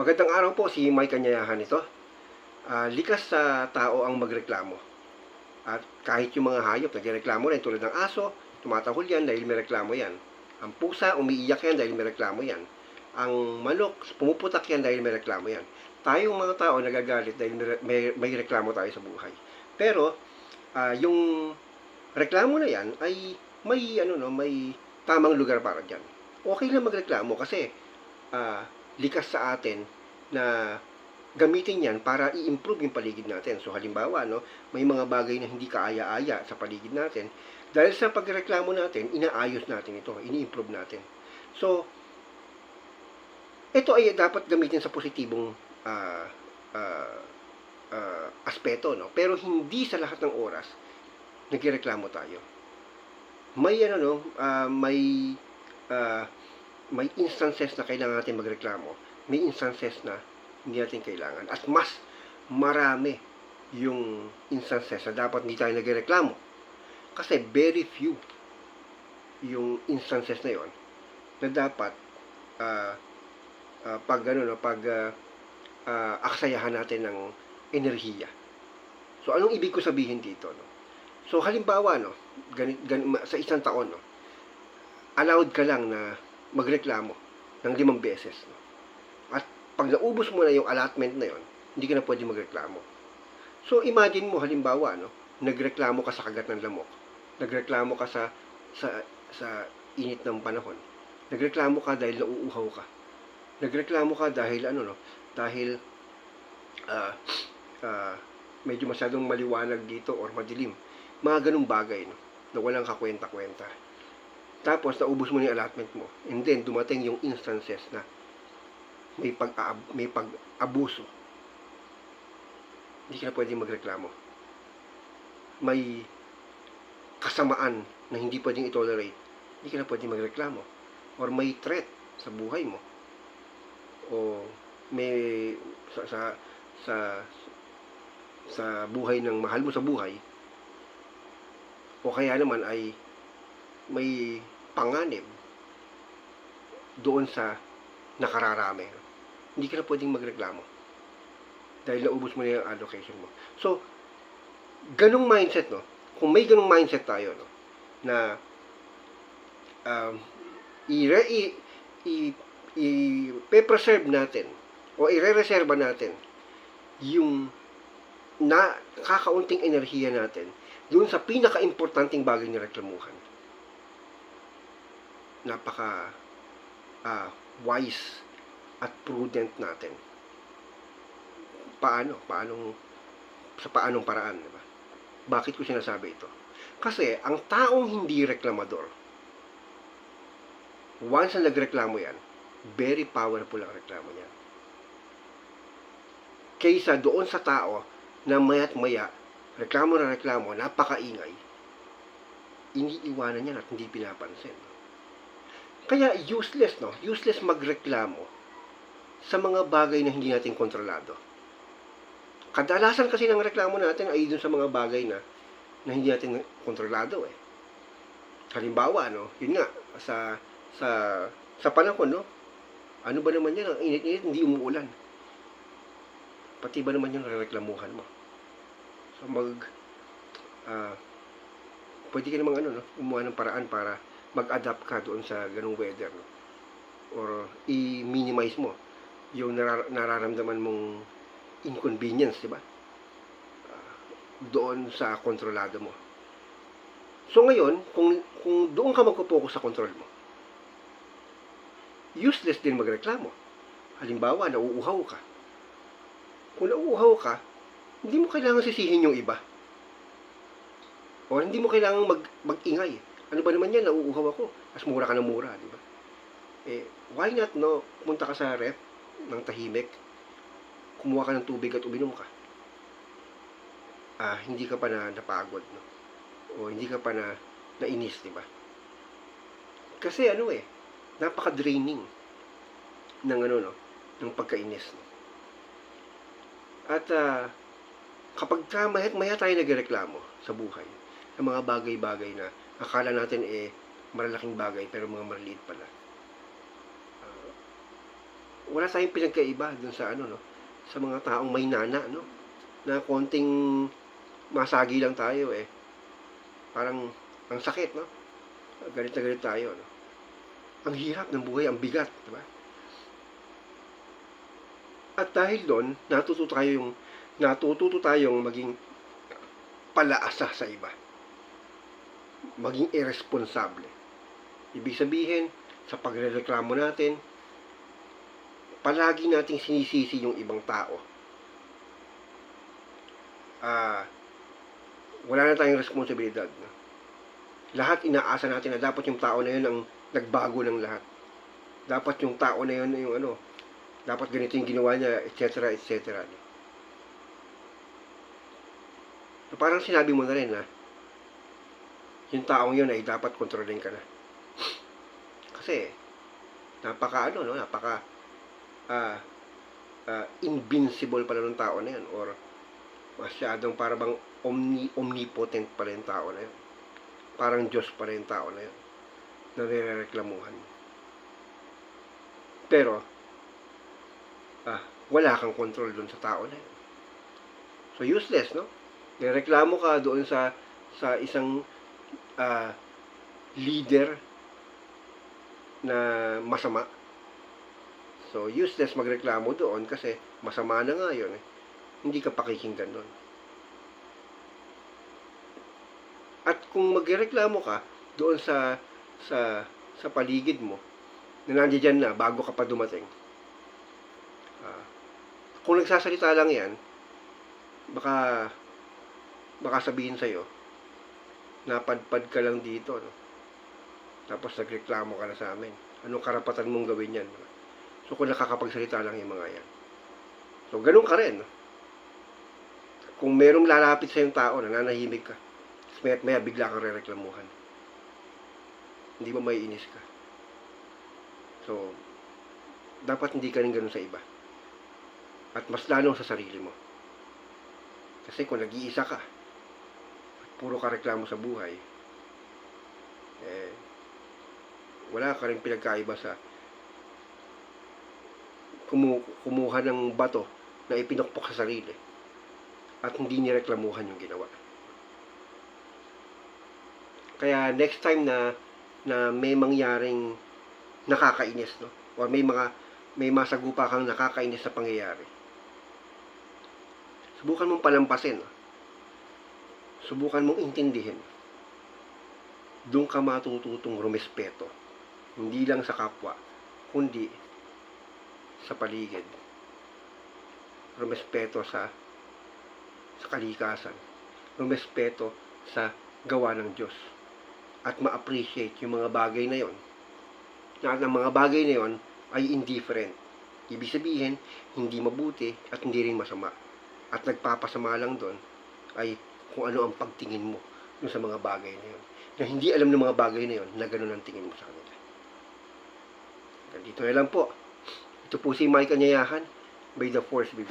Magandang araw po si Mike Kanyayahan ito. Ah, likas sa tao ang magreklamo. At kahit yung mga hayop nagreklamo rin tulad ng aso, tumatahol yan dahil may reklamo yan. Ang pusa, umiiyak yan dahil may reklamo yan. Ang manok, pumuputak yan dahil may reklamo yan. Tayong mga tao nagagalit dahil may, may, reklamo tayo sa buhay. Pero, ah, yung reklamo na yan ay may ano no, may tamang lugar para diyan. Okay lang magreklamo kasi ah, likas sa atin na gamitin yan para i-improve yung paligid natin. So halimbawa, no, may mga bagay na hindi kaaya-aya sa paligid natin. Dahil sa pagreklamo natin, inaayos natin ito, ini-improve natin. So, ito ay dapat gamitin sa positibong ah, ah, ah, aspeto, no? Pero hindi sa lahat ng oras nagreklamo tayo. May ano no, ah, may ah, may instances na kailangan natin magreklamo. May instances na hindi natin kailangan. At mas marami yung instances na dapat hindi tayo nagreklamo. Kasi very few yung instances na yon na dapat ah, ah, pag ano no, pag ah, ah, aksayahan natin ng enerhiya. So anong ibig ko sabihin dito no? So halimbawa no, ganit, gan, sa isang taon no, allowed ka lang na magreklamo ng limang beses. No? At pag naubos mo na yung allotment na yon, hindi ka na pwede magreklamo. So imagine mo halimbawa, no, nagreklamo ka sa kagat ng lamok. Nagreklamo ka sa sa sa init ng panahon. Nagreklamo ka dahil nauuhaw ka. Nagreklamo ka dahil ano no, dahil ah ah, medyo masyadong maliwanag dito or madilim. Mga ganung bagay no, na walang kakwenta-kwenta. Tapos, naubos mo na yung allotment mo. And then, dumating yung instances na may pag may pag-abuso. Hindi ka na pwedeng magreklamo. May kasamaan na hindi pwedeng itolerate. Hindi ka na pwedeng magreklamo. Or may threat sa buhay mo. O may sa sa sa, sa buhay ng mahal mo sa buhay. O kaya naman ay may panganib doon sa nakararami. Hindi ka na pwedeng magreklamo. Dahil naubos mo na yung allocation mo. So, ganong mindset, no? Kung may ganong mindset tayo, no? Na um, i-re- i- i- i-preserve natin o i-reserva natin yung na kakaunting enerhiya natin doon sa pinaka-importanting bagay na reklamuhan napaka ah, wise at prudent natin. Paano? Paanong sa paanong paraan, di ba? Bakit ko sinasabi ito? Kasi ang taong hindi reklamador, once na nagreklamo yan, very powerful ang reklamo niya. Kaysa doon sa tao na maya't maya, reklamo na reklamo, napakaingay, iniiwanan niya at hindi pinapansin. Kaya useless, no? Useless magreklamo sa mga bagay na hindi natin kontrolado. Kadalasan kasi ng reklamo natin ay dun sa mga bagay na na hindi natin kontrolado eh. Halimbawa, no, yun nga, sa sa sa panahon, no, ano ba naman yan, ang init-init, hindi umuulan. Pati ba naman yung reklamuhan mo? So, mag, ah, pwede ka namang ano, no, umuha ng paraan para mag-adapt ka doon sa ganung weather no? or i-minimize mo yung narar- nararamdaman mong inconvenience, di ba? Ah, doon sa kontrolado mo. So ngayon, kung kung doon ka magpo-focus sa control mo, useless din magreklamo. Halimbawa, nauuhaw ka. Kung nauuhaw ka, hindi mo kailangan sisihin yung iba. O hindi mo kailangan mag, mag-ingay. Ano ba naman yan, nauuhaw ako. Mas mura ka ng mura, di ba? Eh, why not, no? Pumunta ka sa ref ng tahimik, kumuha ka ng tubig at uminom ka. Ah, hindi ka pa na napagod, no? O hindi ka pa na nainis, di ba? Kasi ano eh, napaka-draining ng ano, no? Ng pagkainis, no? At ah, kapag ka maya, maya tayo nagreklamo sa buhay, ng mga bagay-bagay na akala natin eh malalaking bagay pero mga maliliit pala. Ah, wala tayong pinagkaiba dun sa ano, no? Sa mga taong may nana, no? Na konting masagi lang tayo, eh. Parang, ang sakit, no? Galit na galit tayo, no? Ang hirap ng buhay, ang bigat, di ba? At dahil doon, natuto tayo yung natututo tayong maging palaasa sa iba. Maging irresponsable. Ibig sabihin, sa pagrereklamo natin, palagi nating sinisisi yung ibang tao. Ah, wala na tayong responsibilidad. No? Lahat inaasa natin na dapat yung tao na yun ang nagbago ng lahat. Dapat yung tao na yun yung ano, dapat ganito yung ginawa niya, etc. etc. So, parang sinabi mo na rin na yung taong yun ay dapat kontrolin ka na. Kasi, napaka ano, no? napaka ah ah, invincible pala ng tao na yun or masyadong para bang omni, omnipotent pala yung tao na yun. Parang Diyos pa rin yung tao na yun na nirereklamuhan. Pero, ah, wala kang control dun sa tao na yun. So, useless, no? Nireklamo ka doon sa sa isang ah, leader na masama. So, useless magreklamo doon kasi masama na nga yun. Eh. Hindi ka pakikinggan doon. At kung magreklamo ka doon sa sa sa paligid mo na nandiyan na bago ka pa dumating. ah, kung nagsasalita lang yan, baka baka sabihin sa'yo, napadpad ka lang dito, no? Tapos nagreklamo ka na sa amin. Anong karapatan mong gawin yan? no? So, kung nakakapagsalita lang yung mga yan. So, ganun ka rin. no? Kung merong lalapit sa yung tao, nananahimik ka. Tapos maya't maya, bigla kang rereklamuhan. Hindi ba may inis ka? So, dapat hindi ka rin ganun sa iba. At mas lalo sa sarili mo. Kasi kung nag-iisa ka, puro ka reklamo sa buhay, eh, wala ka rin pinagkaiba sa kumu kumuha ng bato na ipinukpok sa sarili at hindi nireklamuhan yung ginawa. Kaya next time na na may mangyaring nakakainis, no? Or may mga may masagupa kang nakakainis sa pangyayari. Subukan mong palampasin. no? Subukan mong intindihin. Doon ka matututong rumespeto. Hindi lang sa kapwa, kundi sa paligid. Rumespeto sa sa kalikasan. Rumespeto sa gawa ng Diyos. At ma-appreciate yung mga bagay na yon. Na ang mga bagay na yon ay indifferent. Ibig sabihin, hindi mabuti at hindi rin masama. At nagpapasama lang doon ay kung ano ang pagtingin mo dun sa mga bagay na yon. Na hindi alam ng mga bagay na yon na ganun ang tingin mo sa kanila. Ganito na lang po. Ito po si Mike Anyayahan. May the force you.